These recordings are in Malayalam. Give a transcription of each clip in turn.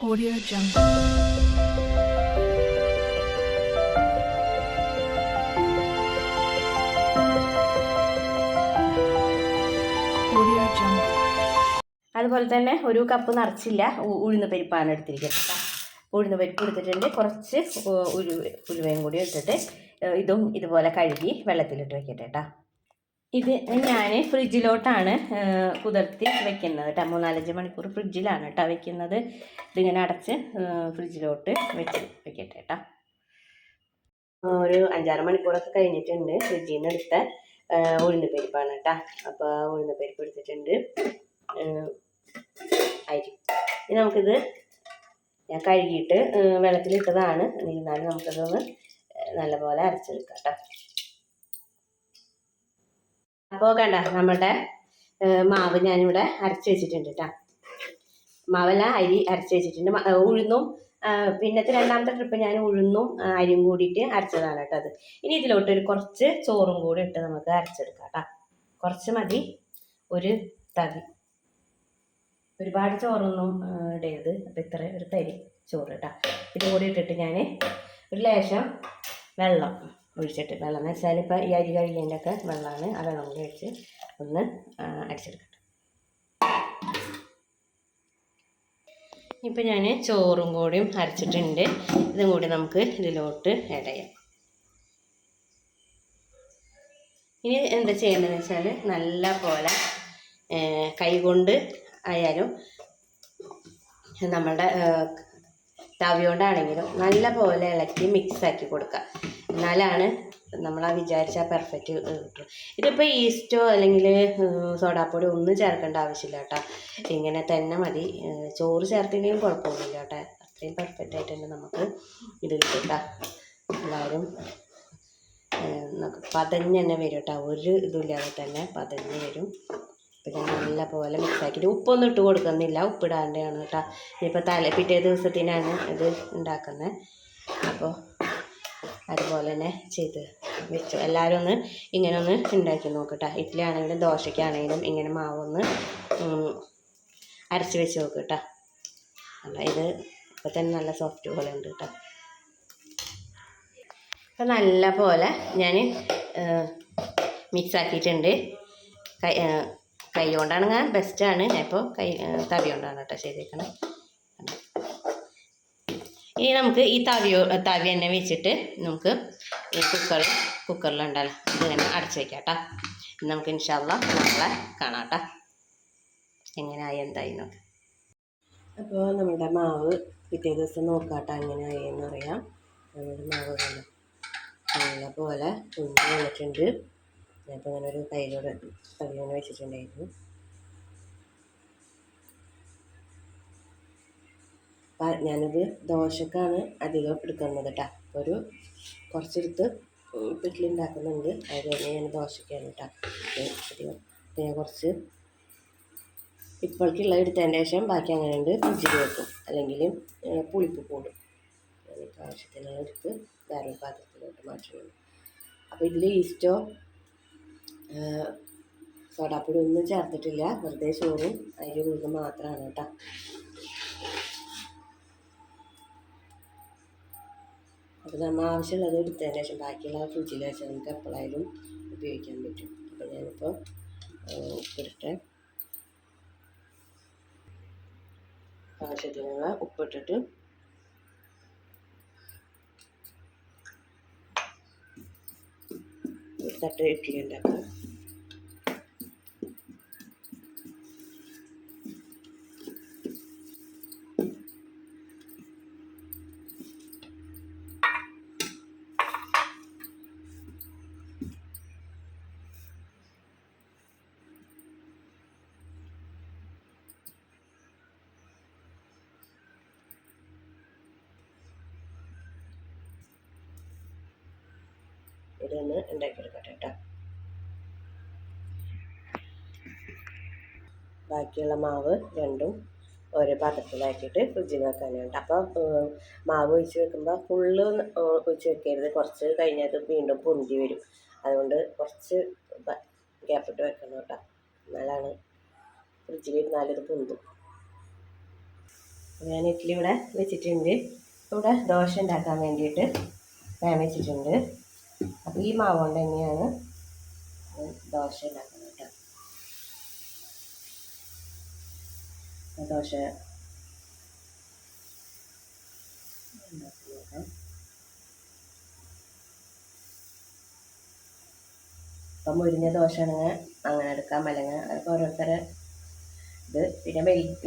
Audio Jungle. അതുപോലെ തന്നെ ഒരു കപ്പ് നിറച്ചില്ല. ഉഴുന്ന് പരിപ്പാണ് എടുത്തിരിക്കുന്നത് ഉഴുന്ന് പരിപ്പ് എടുത്തിട്ടുണ്ട്. കുറച്ച് ഉരു ഉലുവയും കൂടി ഇട്ടിട്ട് ഇതും ഇതുപോലെ കഴുകി വെള്ളത്തിലിട്ട് വെക്കട്ടെ കേട്ടോ ഇത് ഞാൻ ഫ്രിഡ്ജിലോട്ടാണ് കുതിർത്തി വെക്കുന്നത് കേട്ടോ മൂന്നാലഞ്ച് മണിക്കൂർ ഫ്രിഡ്ജിലാണ് കേട്ടോ വെക്കുന്നത്. ഇതിങ്ങനെ അടച്ച് ഫ്രിഡ്ജിലോട്ട് വെച്ച് വെക്കട്ടെ കേട്ടോ ഒരു അഞ്ചാറ് മണിക്കൂറൊക്കെ കഴിഞ്ഞിട്ടുണ്ട് ഫ്രിഡ്ജിൽ നിന്ന് എടുത്ത ഉഴുന്ന് പരിപ്പാണ് കേട്ടോ അപ്പോൾ ഉഴുന്ന് പരിപ്പ് എടുത്തിട്ടുണ്ട്. അരി. ഇനി നമുക്കിത് ഞാൻ കഴുകിയിട്ട് വെള്ളത്തിലിട്ടതാണ്. എന്നിരുന്നാലും നമുക്കതൊന്ന് നല്ലപോലെ അരച്ചെടുക്കാം കേട്ടോ അപ്പോൾ കണ്ട നമ്മുടെ മാവ് ഞാനിവിടെ അരച്ച് വെച്ചിട്ടുണ്ട് കേട്ടോ മാവല്ല അരി അരച്ച് വെച്ചിട്ടുണ്ട്. ഉഴുന്നും പിന്നത്തെ രണ്ടാമത്തെ ട്രിപ്പ് ഞാൻ ഉഴുന്നും അരിയും കൂടിയിട്ട് അരച്ചതാണ് കേട്ടോ അത്. ഇനി ഇതിലോട്ട് ഒരു കുറച്ച് ചോറും കൂടി ഇട്ട് നമുക്ക് അരച്ചെടുക്കാം കേട്ടോ കുറച്ച് മതി ഒരു തവി. ഒരുപാട് ചോറൊന്നും ഇടരുത്. അപ്പം ഇത്ര ഒരു തരി ചോറ് കേട്ടോ ഇത് കൂടി ഇട്ടിട്ട് ഞാൻ ഒരു ലേശം വെള്ളം ഒഴിച്ചിട്ട് വെള്ളം. എന്ന് വെച്ചാൽ ഇപ്പോൾ ഈ അരി കഴുകിയതിന്റെ ഒക്കെ വെള്ളമാണ്. ആ വെള്ളം കൂടി ഒഴിച്ച് ഒന്ന് അടിച്ചെടുക്കട്ടെ. ഇപ്പം ഞാൻ ചോറും കൂടിയും അരച്ചിട്ടുണ്ട്. ഇതും കൂടി നമുക്ക് ഇതിലോട്ട് ചെയ്യാം. ഇനി എന്താ ചെയ്യേണ്ടതെന്ന് വെച്ചാൽ നല്ല പോലെ കൈകൊണ്ട് ആയാലും നമ്മളുടെ തവിയോണ്ടാണെങ്കിലും നല്ല പോലെ ഇളക്കി മിക്സാക്കി കൊടുക്കുക. എന്നാലാണ് നമ്മൾ ആ വിചാരിച്ച പെർഫെക്റ്റ് കിട്ടും ഇതിപ്പോൾ ഈസ്റ്റോ അല്ലെങ്കിൽ സോഡാപ്പൊടി ഒന്നും ചേർക്കേണ്ട ആവശ്യമില്ല കേട്ടോ. ഇങ്ങനെ തന്നെ മതി. ചോറ് ചേർത്തില്ലെങ്കിലും കുഴപ്പമൊന്നുമില്ല കേട്ടോ. അത്രയും പെർഫെക്റ്റ് ആയിട്ട് തന്നെ നമുക്ക് ഇത് കിട്ടും എല്ലാവരും പതഞ്ഞ് തന്നെ വരും കേട്ടോ. ഒരു ഇതുമില്ലാതെ തന്നെ പതഞ്ഞ് വരും. പിന്നെ നല്ല പോലെ മിക്സ് ആക്കിയിട്ട് ഉപ്പൊന്നും ഇട്ട് കൊടുക്കുന്നില്ല. ഉപ്പിടാണ്ടാണ് കേട്ടോ. ഇനിയിപ്പോൾ തല പിറ്റേ ദിവസത്തിനാണ് ഇത് ഉണ്ടാക്കുന്നത് അപ്പോൾ അതുപോലെ തന്നെ ചെയ്ത് വെച്ചു. എല്ലാവരും ഒന്ന് ഇങ്ങനെ ഒന്ന് ഉണ്ടാക്കി നോക്കട്ടെ. ഇഡ്ഡലി ആണെങ്കിലും ദോശയ്ക്കാണെങ്കിലും ഇങ്ങനെ മാവൊന്ന് അരച്ച് വെച്ച് നോക്ക് കേട്ടോ അല്ല ഇത് ഇപ്പോൾ തന്നെ നല്ല സോഫ്റ്റ് പോലെ ഉണ്ട് കേട്ടോ അപ്പം നല്ല പോലെ ഞാൻ മിക്സ് ആക്കിയിട്ടുണ്ട് കൈ കൈ കൊണ്ടാണെങ്കിൽ ബെസ്റ്റാണ് ഇപ്പോൾ കൈ തവി കൊണ്ടാണ് കേട്ടോ ചെയ്തേക്കണം. ഇനി നമുക്ക് ഈ തവിയോ തവി തന്നെ വെച്ചിട്ട് നമുക്ക് ഈ കുക്കർ കുക്കറിലുണ്ടല്ലോ ഇതിങ്ങനെ അടച്ചു വയ്ക്കാം കേട്ടോ നമുക്ക് ഇൻഷാല്ല നമ്മളെ കാണാം കേട്ടോ എങ്ങനെയായി എന്തായി നോക്കാം അപ്പോൾ നമ്മുടെ മാവ് പിറ്റേ ദിവസം നോക്കാട്ടോ എങ്ങനെയായി എന്നറിയാം നമ്മുടെ മാവ് കണ്ടോ? നല്ല പോലെ ഉണ്ടി വന്നിട്ടുണ്ട്. അപ്പോൾ അങ്ങനെ ഒരു കയ്യിലൂടെ തവിങ്ങനെ വെച്ചിട്ടുണ്ടായിരുന്നു. ഞാനിത് ദോശക്കാണ് അധികം എടുക്കുന്നത് കേട്ടോ ഒരു കുറച്ചെടുത്ത് വീട്ടിൽ ഉണ്ടാക്കുന്നുണ്ട്. അത് തന്നെ ഞാൻ ദോശക്കാണ് കേട്ടോ അധികം കുറച്ച് ഇപ്പോഴേക്കുള്ള എടുത്തതിന്റെ ശേഷം ബാക്കി അങ്ങനെ ഉണ്ട് ഫ്രിഡ്ജിൽ വെക്കും. അല്ലെങ്കിൽ പുളിപ്പ് കൂടും. എനിക്ക് ആവശ്യത്തിനുള്ള എടുത്ത് വേറെ പാത്രത്തിലോട്ട് മാറ്റുന്നു അപ്പോൾ ഇതിൽ ഈസ്റ്റോ സോഡാപ്പൊടി ഒന്നും ചേർത്തിട്ടില്ല. വെറുതെ ചോറും അരി ഉഴുന്ന് മാത്രമാണ് കേട്ടോ അപ്പോൾ നമ്മൾ ആവശ്യമുള്ളത് എടുത്തതിന് ശേഷം ബാക്കിയുള്ള ഫ്രിഡ്ജിൽ വെച്ചാൽ നമുക്ക് എപ്പോഴായാലും ഉപയോഗിക്കാൻ പറ്റും. അപ്പോൾ ഞാനിപ്പോൾ ഉപ്പിട്ടെ ആവശ്യത്തിനുള്ള ഉപ്പിട്ടിട്ട് തട്ട് ഇഡ്ഡലി ഇതൊന്ന് ഉണ്ടാക്കിയെടുക്കട്ടെ കേട്ടോ. ബാക്കിയുള്ള മാവ് രണ്ടും ഓരോ പാത്രത്തിലാക്കിയിട്ട് ഫ്രിഡ്ജിൽ വെക്കാനുണ്ട് അപ്പോൾ മാവ് ഒഴിച്ച് വെക്കുമ്പോൾ ഫുള്ള് ഒഴിച്ച് വെക്കരുത്. കുറച്ച് കഴിഞ്ഞത് വീണ്ടും പൊന്തി വരും. അതുകൊണ്ട് കുറച്ച് ഗ്യാപ്പിട്ട് വെക്കണം കേട്ടോ. എന്നാലാണ് ഫ്രിഡ്ജിൽ ഇരുന്നാലിത് പൊന്തും. ഞാൻ ഇഡ്ഡലി ഇവിടെ വെച്ചിട്ടുണ്ട്. ഇവിടെ ദോശ ഉണ്ടാക്കാൻ വേണ്ടിയിട്ട് വെച്ചിട്ടുണ്ട്. അപ്പോൾ ഈ മാവ് കൊണ്ട് തന്നെയാണ് ദോശ ഉണ്ടാക്കുന്നത് കേട്ടോ ദോശ ഉണ്ടാക്കി മുരിഞ്ഞ ദോശ ആണെങ്കിൽ അങ്ങനെ എടുക്കാം. അല്ലെങ്കിൽ അതൊക്കെ ഓരോരുത്തരെ ഇത് പിന്നെ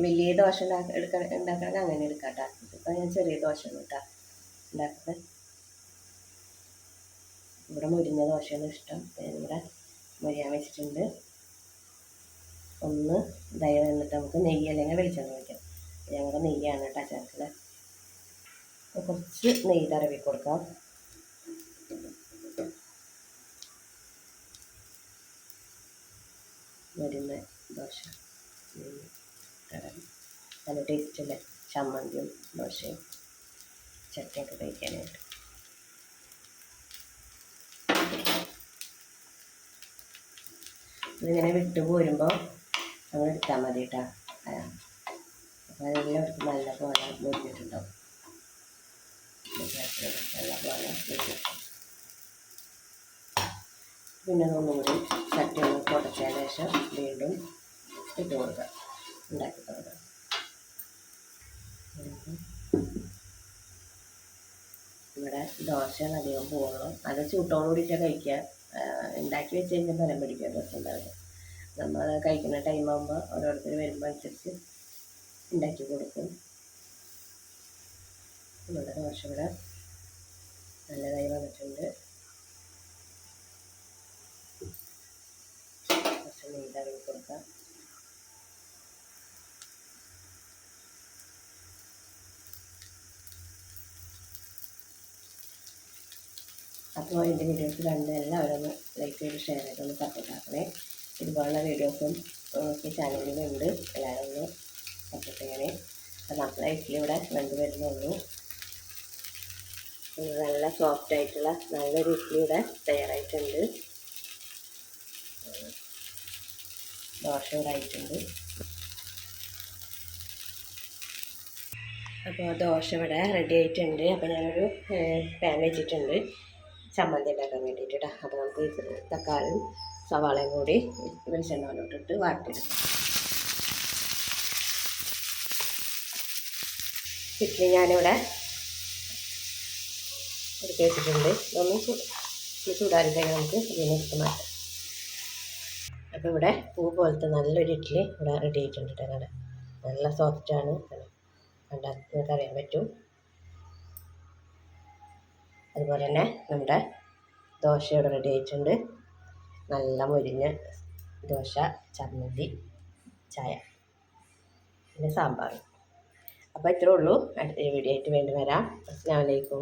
വലിയ ദോശ ഉണ്ടാക്ക എടുക്കാൻ ഉണ്ടാക്കണമെങ്കിൽ അങ്ങനെ എടുക്കാം കേട്ടോ ഇതിപ്പോൾ ഞാൻ ചെറിയ ദോശ കേട്ടോ ഉണ്ടാക്കുന്നത്. ഇവിടെ മുരിഞ്ഞ ദോശയാണ് ഇഷ്ടം. ഇവിടെ മുരിയാൻ വെച്ചിട്ടുണ്ട്. ഒന്ന് ദയ വന്നിട്ട് നമുക്ക് നെയ്യ് അല്ലെങ്കിൽ വെളിച്ചെണ്ണ വയ്ക്കാം ഞങ്ങളുടെ നെയ്യാണ് കേട്ടോ ചേർക്കുന്നത് കുറച്ച് നെയ്യ് തടവി കൊടുക്കാം. മുരിഞ്ഞ ദോശ. തടവി നല്ല ടേസ്റ്റല്ലേ ചമ്മന്തിയും ദോശയും. ചട്ടിയൊക്കെ കഴിക്കാനായിട്ട്. ഇതിങ്ങനെ വിട്ട് പോരുമ്പോൾ നമ്മൾ എടുത്താൽ മതി കേട്ടോ അപ്പോൾ എല്ലായിടത്തും നല്ല പോലെ മുറിഞ്ഞിട്ടുണ്ടാവും. നല്ല പോലെ പിന്നെ ഒന്നുകൂടി ചട്ടി ഒന്ന് തുടച്ചതിന് ശേഷം വീണ്ടും ഇട്ട് കൊടുക്കുക. ഉണ്ടാക്കി കൊടുക്കുക. ഇവിടെ ദോശയാണ് അധികം പോകുള്ളൂ അത് ചൂട്ടോട് കൂടിയിട്ട് കഴിക്കുക. ഉണ്ടാക്കി വെച്ച് കഴിഞ്ഞാൽ ബലം പിടിക്കാൻ പറ്റുന്നുണ്ടാവില്ല നമ്മൾ കഴിക്കുന്ന ടൈം ആകുമ്പോൾ ഓരോരുത്തർ വരുമ്പോൾ അനുസരിച്ച് ഉണ്ടാക്കി കൊടുക്കും. നമ്മുടെ ദോശ ഇവിടെ നല്ലതായി വന്നിട്ടുണ്ട്. കുറച്ച് നെയ്യ് തടവി കൊടുക്കാം. അപ്പോൾ എന്റെ വീഡിയോസ് കണ്ട് എല്ലാവരും ഒന്ന് ലൈക്ക് ചെയ്ത് ഷെയർ ചെയ്ത് ഒന്ന് സപ്പോർട്ട് ആക്കണേ. ഇതുപോലുള്ള വീഡിയോസും ഈ ചാനലിലുണ്ട് എല്ലാവരും ഒന്ന് സപ്പോർട്ട് ചെയ്യണേ. അപ്പോൾ നമ്മളെ ഇഡ്ഡലി ഇവിടെ വെന്ത് വരുന്നുള്ളൂ. നല്ല സോഫ്റ്റ് ആയിട്ടുള്ള നല്ലൊരു ഇഡ്ഡലി ഇവിടെ തയ്യാറായിട്ടുണ്ട്. ദോശ ഇവിടെ ആയിട്ടുണ്ട്. അപ്പോൾ ദോശ ഇവിടെ റെഡി ആയിട്ടുണ്ട്. അപ്പോൾ ഞാനൊരു പാൻ വെച്ചിട്ടുണ്ട്. ചമ്മന്തി ഉണ്ടാക്കാൻ വേണ്ടിയിട്ട് കേട്ടോ അപ്പോൾ നമുക്ക് തക്കാളിയും സവാളയും കൂടി വെളിച്ചെണ്ണയിലോട്ടിട്ട് വാട്ടിയെടുക്കാം ഇഡ്ഡലി ഞാനിവിടെ എടുത്ത് വെച്ചിട്ടുണ്ട്. ഇതൊന്ന് ചൂ നമുക്ക് ഇതിനെ എടുത്ത് മാറ്റാം. അപ്പോൾ ഇവിടെ പൂ പോലത്തെ നല്ലൊരു ഇഡ്ഡലി ഇവിടെ റെഡി ആയിട്ടുണ്ട് കേട്ടോ. നല്ല സോഫ്റ്റാണ് കണ്ടാൽ നിങ്ങൾക്ക് അറിയാൻ പറ്റും. അതുപോലെ തന്നെ നമ്മുടെ ദോശ ഇവിടെ റെഡി ആയിട്ടുണ്ട്. നല്ല മുരിഞ്ഞ ദോശ ചമ്മന്തി ചായ പിന്നെ സാമ്പാർ. അപ്പോൾ ഇത്രേ ഉള്ളൂ. അടുത്ത വീഡിയോ ആയിട്ട് വീണ്ടും വരാം. അസ്സാം വലൈക്കും